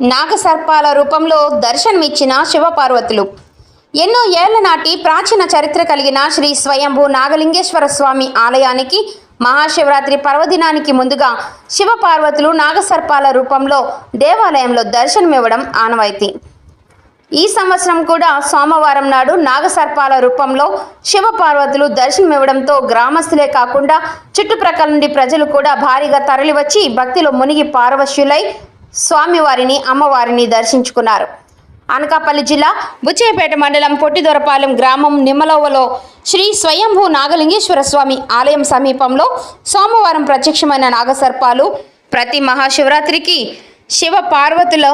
నాగసర్పాల రూపంలో దర్శనమిచ్చిన శివపార్వతులు. ఎన్నో ఏళ్ళ నాటి ప్రాచీన చరిత్ర కలిగిన శ్రీ స్వయంభూ నాగలింగేశ్వర స్వామి ఆలయానికి మహాశివరాత్రి పర్వదినానికి ముందుగా శివపార్వతులు నాగసర్పాల రూపంలో దేవాలయంలో దర్శనమివ్వడం ఆనవాయితీ. ఈ సంవత్సరం కూడా సోమవారం నాడు నాగసర్పాల రూపంలో శివపార్వతులు దర్శనమివ్వడంతో గ్రామస్తులే కాకుండా చుట్టుప్రక్కల నుండి ప్రజలు కూడా భారీగా తరలివచ్చి భక్తిలో మునిగి పారవశ్యులై స్వామివారిని అమ్మవారిని దర్శించుకున్నారు. అనకాపల్లి జిల్లా బుచ్చేపేట మండలం పొట్టిదొరపాలెం గ్రామం నిమ్మలవ్వలో శ్రీ స్వయంభూ నాగలింగేశ్వర స్వామి ఆలయం సమీపంలో సోమవారం ప్రత్యక్షమైన నాగసర్పాలు ప్రతి మహాశివరాత్రికి శివ పార్వతుల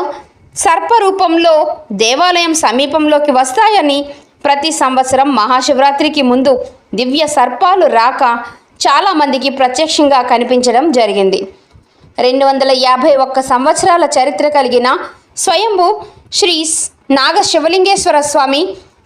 సర్పరూపంలో దేవాలయం సమీపంలోకి వస్తాయని ప్రతి సంవత్సరం మహాశివరాత్రికి ముందు దివ్య సర్పాలు రాక చాలామందికి ప్రత్యక్షంగా కనిపించడం జరిగింది. రెండు వందల యాభై ఒక్క సంవత్సరాల చరిత్ర కలిగిన స్వయంభూ శ్రీ నాగ శివలింగేశ్వర స్వామి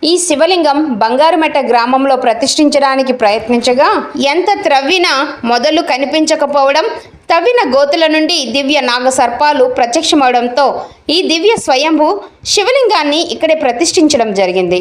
ఈ శివలింగం బంగారుమెట్ట గ్రామంలో ప్రతిష్ఠించడానికి ప్రయత్నించగా ఎంత త్రవ్వినా మొదలు కనిపించకపోవడం తవ్విన గోతుల నుండి దివ్య నాగ సర్పాలు ప్రత్యక్షమవడంతో ఈ దివ్య స్వయంభూ శివలింగాన్ని ఇక్కడే ప్రతిష్ఠించడం జరిగింది.